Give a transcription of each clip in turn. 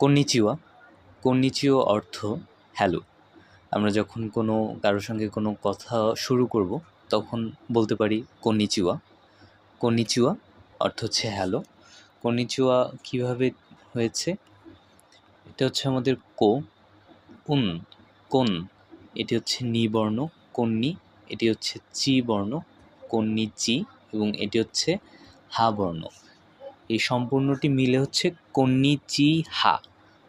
Konnichiwa. কন্নিচিও অর্থ, hello. আমরা যখন কোনো, কারোর সঙ্গে কোনো কথা শুরু করব, তখন বলতে পারি কন্নিচিওয়া। কন্নিচিওয়া অর্থ হচ্ছে, হ্যালো। কন্নিচিওয়া কীভাবে হয়েছে? এটা হচ্ছে আমাদের কো, উন, কোন। এটি হচ্ছে নি বর্ণ, কন্নি। এটি হচ্ছে চি বর্ণ কন্নি চি এবং এটি হচ্ছে হা বর্ণ। এই সম্পূর্ণটি মিলে হচ্ছে কন্নিচি হা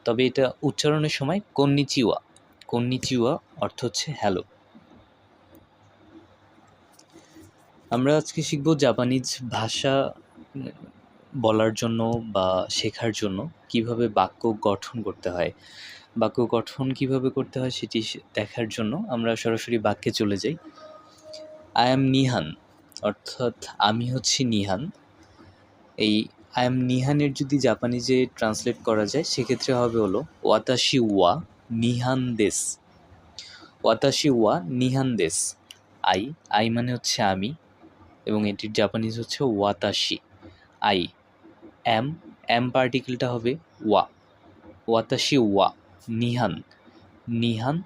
তবে এটা উচ্চারণের সময় কন্নিচিওয়া। কন্নিচিওয়া অর্থ হচ্ছে হ্যালো আমরা আজকে শিখব জাপানিজ ভাষা বলার জন্য বা শেখার জন্য কীভাবে বাক্য গঠন করতে হয়। বাক্য গঠন কীভাবে করতে হয় সেটি দেখার জন্য আমরা সরাসরি বাক্যে চলে যাই। আই এম নিহান অর্থাৎ আমি হচ্ছি নিহান এই আই এম নিহানের যদি জাপানিজে ট্রান্সলেট করা যায়, সেক্ষেত্রে হবে হলো ওয়াতাশি ওয়া নিহান দেশ ওয়াতাশি ওয়া নিহান দেশ আই আই মানে হচ্ছে আমি, এবং এটির জাপানিজ হচ্ছে ওয়াতাশি আই এম এম পার্টিকেলটা হবে ওয়া ওয়াতাশি ওয়া নিহান নিহান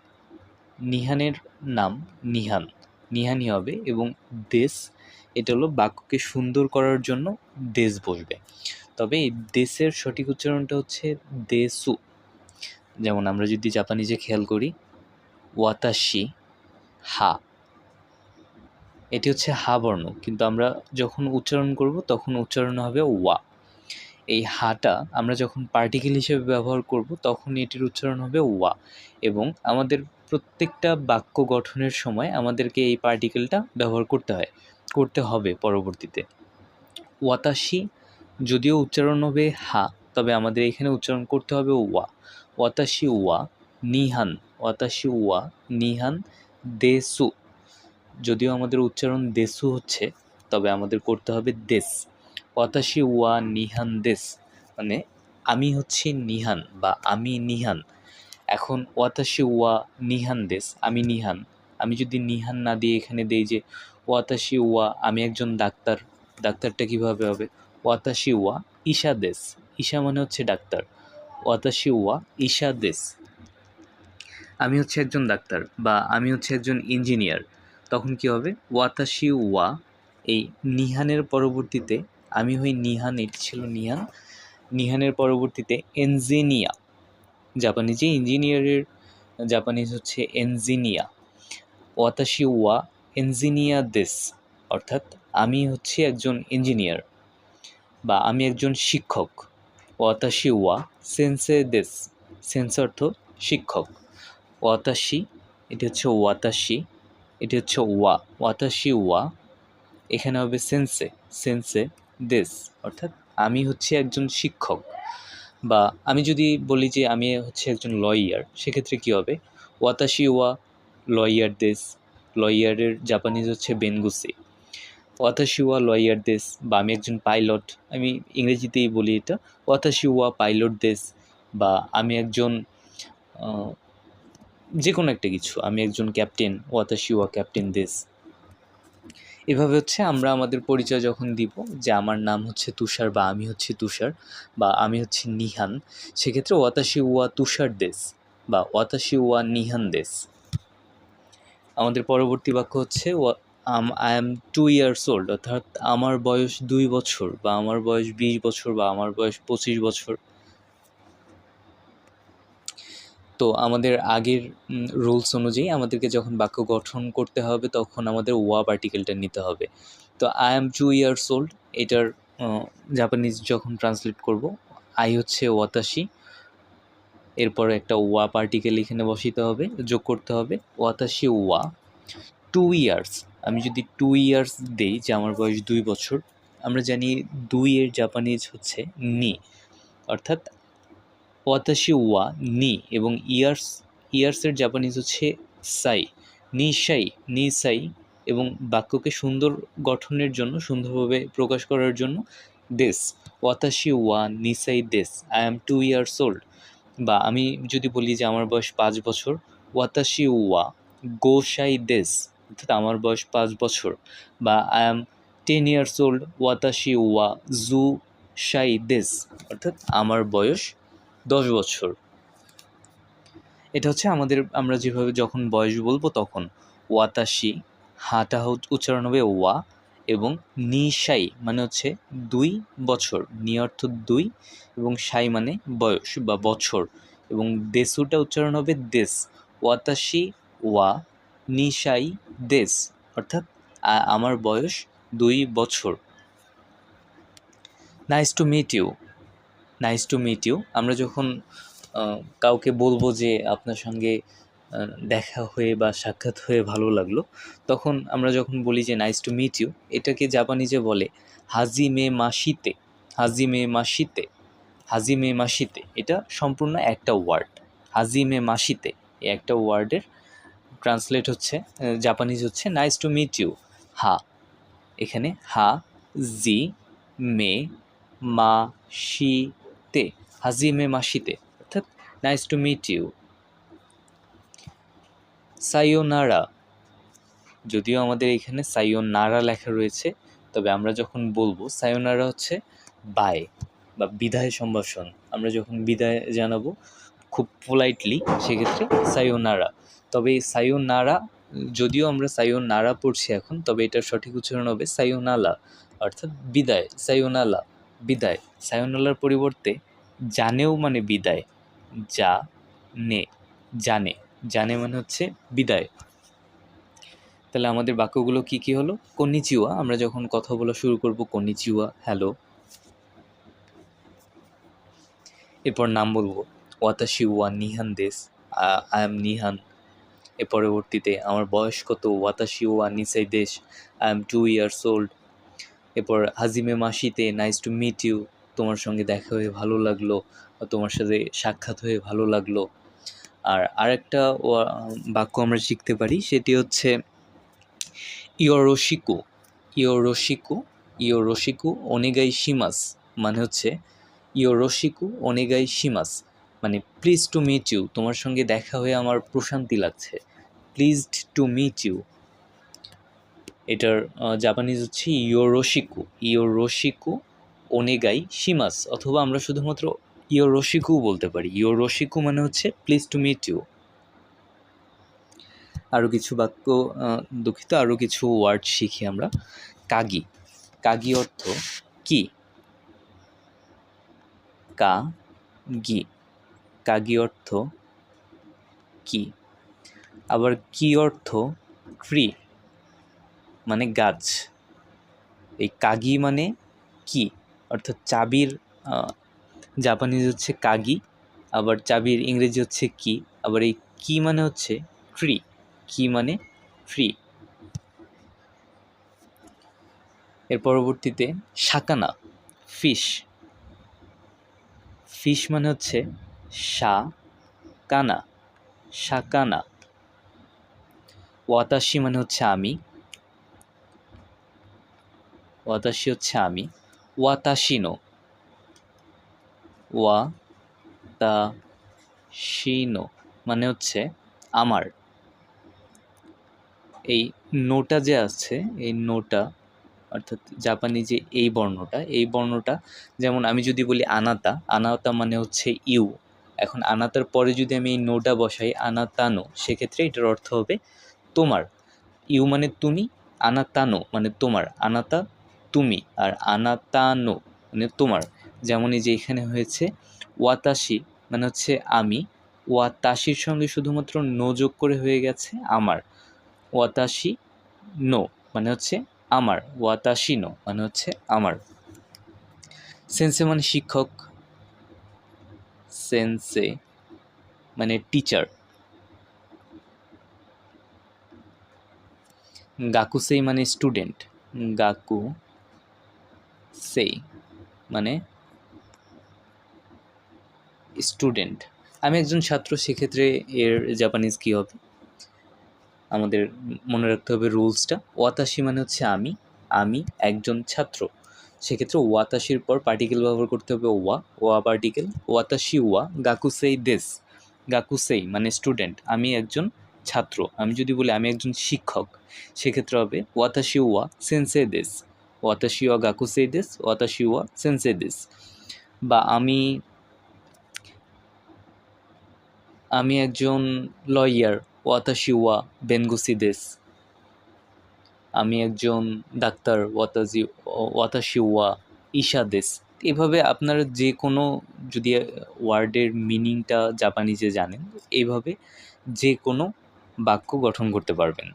নিহানের নাম নিহান নিহানি হবে এবং দেশ এটা হলো বাক্যকে সুন্দর করার জন্য দেশ বসবে। তবে দেশের সঠিক উচ্চারণটা হচ্ছে দেসু। যেমন আমরা যদি জাপানিজে খেয়াল করি, ওয়াতাশি, হা। এটি হচ্ছে হা বর্ণ, কিন্তু আমরা যখন উচ্চারণ করব তখন উচ্চারণ হবে ওয়া। এই হাটা আমরা যখন পার্টিকেল হিসেবে ব্যবহার করব তখন এটির উচ্চারণ হবে ওয়া। এবং আমাদের প্রত্যেকটা বাক্য গঠনের সময় আমাদেরকে এই পার্টিকেলটা ব্যবহার করতে হয়। করতে হবে পরবর্তীতে। ওয়াতাশি যদিও উচ্চারণ হবে হা, তবে আমাদের এখানে উচ্চারণ করতে হবে ওয়া। ওয়াতাশি ওয়া, নিহান। ওয়াতাশি ওয়া, নিহান, দেসু। যদিও আমাদের উচ্চারণ দেসু হচ্ছে, তবে আমাদের করতে হবে দেশ ওয়াতাশি ওয়া, নিহান দেশ মানে আমি হচ্ছি নিহান বা আমি নিহান। এখন ওয়াতাশি ওয়া, নিহান দেশ আমি নিহান। আমি যদি নিহান না দিয়ে এখানে দেই যে ওয়াতাশি ওয়া আমি একজন ডাক্তার। ডাক্তারটা কীভাবে হবে? ওয়াতাশি ওয়া ঈশা দেশ। ঈশা মানে হচ্ছে ডাক্তার। ওয়াতাশি ওয়া ঈশা দেশ। আমি হচ্ছে একজন ডাক্তার বা আমি হচ্ছে একজন ইঞ্জিনিয়ার। তখন কি হবে? ওয়াতাশি ওয়া এই নিহানের পরবর্তীতে, আমি হই নিহান, এটি ছিল নিহান। নিহানের পরবর্তীতে এনজিনিয়া, জাপানিজে ইঞ্জিনিয়ারের, জাপানিজ হচ্ছে এনজিনিয়া। ওয়াতাশি ওয়া এনজিনিয়া দেশ, অর্থাৎ আমি হচ্ছে একজন ইঞ্জিনিয়ার বা আমি একজন শিক্ষক। ওয়াতাশি ওয়া সেন্সে দেশ, সেন্স অর্থ শিক্ষক। ওয়াতাশি এটি হচ্ছে ওয়াতাশি এটি হচ্ছে ওয়া ওয়াতাশি ওয়া। এখানে হবে সেন্সে সেন্সে দেশ, অর্থাৎ আমি হচ্ছে একজন শিক্ষক। বা আমি যদি বলি যে আমি হচ্ছে একজন লয়ার, সেক্ষেত্রে কী হবে? ওয়াতাশি ওয়া, লয়ার দেশ লয়ারের জাপানিজ হচ্ছে বেনগুসি ওয়াতাশি ওয়া লয়ার দেশ, বা আমি একজন পাইলট আমি ইংরেজিতেই বলি এটা। ওয়াতাশি ওয়া পাইলট দেশ, বা আমি একজন যে কোনো একটা কিছু, আমি একজন ক্যাপ্টেন ওয়াতাশি ওয়া ক্যাপ্টেন দেশ। এভাবে হচ্ছে আমরা আমাদের পরিচয় যখন দিব যে আমার নাম হচ্ছে তুষার বা আমি হচ্ছি তুষার, বা আমি হচ্ছি নিহান, সেক্ষেত্রে ওয়াতাশি ওয়া তুষার দেশ, বা ওয়াতাশি ওয়া নিহান দেশ। আমাদের পরবর্তী বাক্য হচ্ছে I am two years old অর্থাৎ আমার বয়স দুই বছর বা আমার বয়স বিশ বছর বা আমার বয়স পঁচিশ বছর। তো আমাদের আগের রুলস অনুযায়ী আমাদেরকে যখন বাক্য গঠন করতে হবে তখন আমাদের ওয়া পার্টিকেলটা নিতে হবে। তো I am two years old এটার জাপানিজ যখন ট্রান্সলেট করব আই হচ্ছে ওয়াতাশি এরপর একটা ওয়া পার্টিকেল এখানে বসাইতে হবে, যোগ করতে হবে। ওয়াতাশি ওয়া টু ইয়ার্স আমি যদি টু ইয়ার্স দেই, যে আমার বয়স দুই বছর, আমরা জানি দুই এর জাপানিজ হচ্ছে নি। অর্থাৎ ওয়াতাশি ওয়া, নি এবং ইয়ার্স ইয়ার্সের জাপানিজ হচ্ছে সাই। নি সাই নি সাই এবং বাক্যকে সুন্দর গঠনের জন্য, সুন্দরভাবে প্রকাশ করার জন্য দেশ ওয়াতাশি ওয়া নিসাই দেশ I am two years old বা আমি যদি বলি যে আমার বয়স পাঁচ বছর, ওয়াতাশি ওয়া গোসাই দেশ, অর্থাৎ আমার বয়স পাঁচ বছর, বা I am ten years old ওয়াতাশি ওয়া, জু শাই দেশ, অর্থাৎ আমার বয়স দশ বছর। এটা হচ্ছে আমাদের, আমরা যেভাবে যখন বয়স বলব তখন, ওয়াতাশি, হাটা উচ্চারণ হবে ওয়া এবং নিশাই মানে হচ্ছে দুই বছর। নি অর্থ দুই এবং সাই মানে বয়স বা বছর। এবং দেশুটা উচ্চারণ হবে দেশ ওয়াতাশি ওয়া নিশাই দেশ অর্থাৎ আমার বয়স দুই বছর। Nice to meet you nice to meet you আমরা যখন কাউকে বলব যে আপনার সঙ্গে দেখা হয়ে বা সাক্ষাৎ হয়ে ভালো লাগল। তখন আমরা যখন বলি যে নাইস টু মিট ইউ এটাকে জাপানিজে বলে হাজি মে মাসিতে হাজি মে মাসিতে হাজি মে মাসিতে এটা সম্পূর্ণ একটা ওয়ার্ড হাজি মে মাসিতে একটা ওয়ার্ডের ট্রান্সলেট হচ্ছে জাপানিজ হচ্ছে নাইস টু মিট ইউ হা এখানে হা জি মে মা শি তে হাজিমে মাসিতে অর্থাৎ নাইস টু মিট ইউ সায়োনারা যদিও আমাদের এখানে সায়োনারা লেখা রয়েছে, তবে আমরা যখন বলব সায়োনারা হচ্ছে বাই বা বিদায় সম্ভাষণ। আমরা যখন বিদায় জানাব খুব পোলাইটলি সেক্ষেত্রে সায়োনারা তবে সায়োনারা যদিও আমরা সায়োনারা পড়ছি এখন, তবে এটার সঠিক উচ্চারণ হবে সায়োনালা অর্থাৎ বিদায় সায়োনালা বিদায়। সায়োনালার পরিবর্তে জানেও মানে বিদায় যা নে জানে। জানে মানে হচ্ছে বিদায়। তাহলে আমাদের বাক্যগুলো কি কি হলো? কন্নিচিওয়া আমরা যখন কথা বলা শুরু করব কন্নিচিওয়া হ্যালো। এরপর নাম বলব ওয়াতাশি ওয়া নিহান দেশ আই এম নিহান। এর পরবর্তীতে আমার বয়স কত? ওয়াতাশি ওয়া নিসাই দেশ, I am two years old. এরপর, হাজিমে মাসিতে, নাইস টু মিট ইউ, তোমার সঙ্গে দেখা হয়ে ভালো লাগল, তোমার সাথে সাক্ষাৎ হয়ে ভালো লাগল। আর আরেকটা বাক্য আমরা শিখতে পারি, সেটি হচ্ছে ইয়োরোশিকু। ইয়োরোশিকু ইয়োরোশিকু অনেগাই শিমাস মানে হচ্ছে ইয়োরোশিকু অনেগাই শিমাস। মানে প্লিজ টু মিট ইউ তোমার সঙ্গে দেখা হয়ে আমার প্রশান্তি লাগছে। প্লিজড টু মিট ইউ এটার জাপানিজ হচ্ছে ইয়োরোশিকু। ইয়োরোশিকু অনেগাই শিমাস, অথবা আমরা শুধুমাত্র ইয়োরোশিকু বলতে পারি। ইয়োরোশিকু মানে হচ্ছে প্লিজ টু মিট ইউ আরও কিছু বাক্য দুঃখিত আরও কিছু ওয়ার্ড শিখি আমরা। কাগি। কাগি অর্থ কি? কা গি কাগি অর্থ কি? আবার কি অর্থ? ট্রি মানে গাছ। এই কাগি মানে কি? অর্থাৎ চাবির জাপানিজ হচ্ছে কাগি, আবার চাবির ইংরেজি হচ্ছে কি, আবার এই কি মানে হচ্ছে ট্রি কি মানে ফ্রি এর পরবর্তীতে শাকানা ফিশ ফিশ মানে হচ্ছে সা কানা শাকানা. ওয়াতাশি মানে হচ্ছে আমি। ওয়াতাশি হচ্ছে আমি। ওয়াতাশিনো ওয়া তা শিনো মানে হচ্ছে আমার। এই নোটা যে আছে, এই নোটা অর্থাৎ জাপানি যে এই বর্ণটা এই বর্ণটা যেমন আমি যদি বলি আনাতা আনাতা মানে হচ্ছে ইউ। এখন আনাতার পরে যদি আমি এই নোটা বসাই, আনাতানো, সেক্ষেত্রে এটার অর্থ হবে তোমার। ইউ মানে তুমি, আনাতানো মানে তোমার, আনাতা তুমি, আর আনাতানো মানে তোমার। যেমন যে এখানে হয়েছে ওয়াতাশি মানে হচ্ছে আমি ওয়াতাশির সঙ্গে শুধুমাত্র নো যোগ করে হয়ে গেছে আমার ওয়াতাশি নো মানে হচ্ছে আমার ওয়াতাশি নো মানে হচ্ছে আমার। সেন্সে মানে শিক্ষক, সেন্সে মানে টিচার। গাকুসেই মানে স্টুডেন্ট গাকু সেই মানে স্টুডেন্ট। আমি একজন ছাত্র, সেক্ষেত্রে এর জাপানিজ কী হবে? আমাদের মনে রাখতে হবে রুলসটা। ওয়াতাশি মানে হচ্ছে আমি আমি একজন ছাত্র। সেক্ষেত্রে ওয়াতাশির পর পার্টিকেল ব্যবহার করতে হবে ওয়া ওয়া পার্টিকেল, ওয়াতাশি ওয়া গাকুসেই দেশ গাকুসেই মানে স্টুডেন্ট। আমি একজন ছাত্র, আমি যদি বলি আমি একজন শিক্ষক, সেক্ষেত্রে হবে ওয়াতাশি ওয়া, সেন্সে দেশ। ওয়াতাশি ওয়া গাকুসেই দেশ, ওয়াতাশি ওয়া, সেন্সে দেশ। বা আমি আমি একজন লয়ার ওয়াতাশিওয়া বেনগুসি দেশ আমি একজন ডাক্তার ওয়াতাজি ওয়াতাশিওয়া ঈশা দেশ এভাবে আপনার যে কোনো যদি ওয়ার্ডের মিনিংটা জাপানিজে জানেন, এভাবে যে কোনো বাক্য গঠন করতে পারবেন।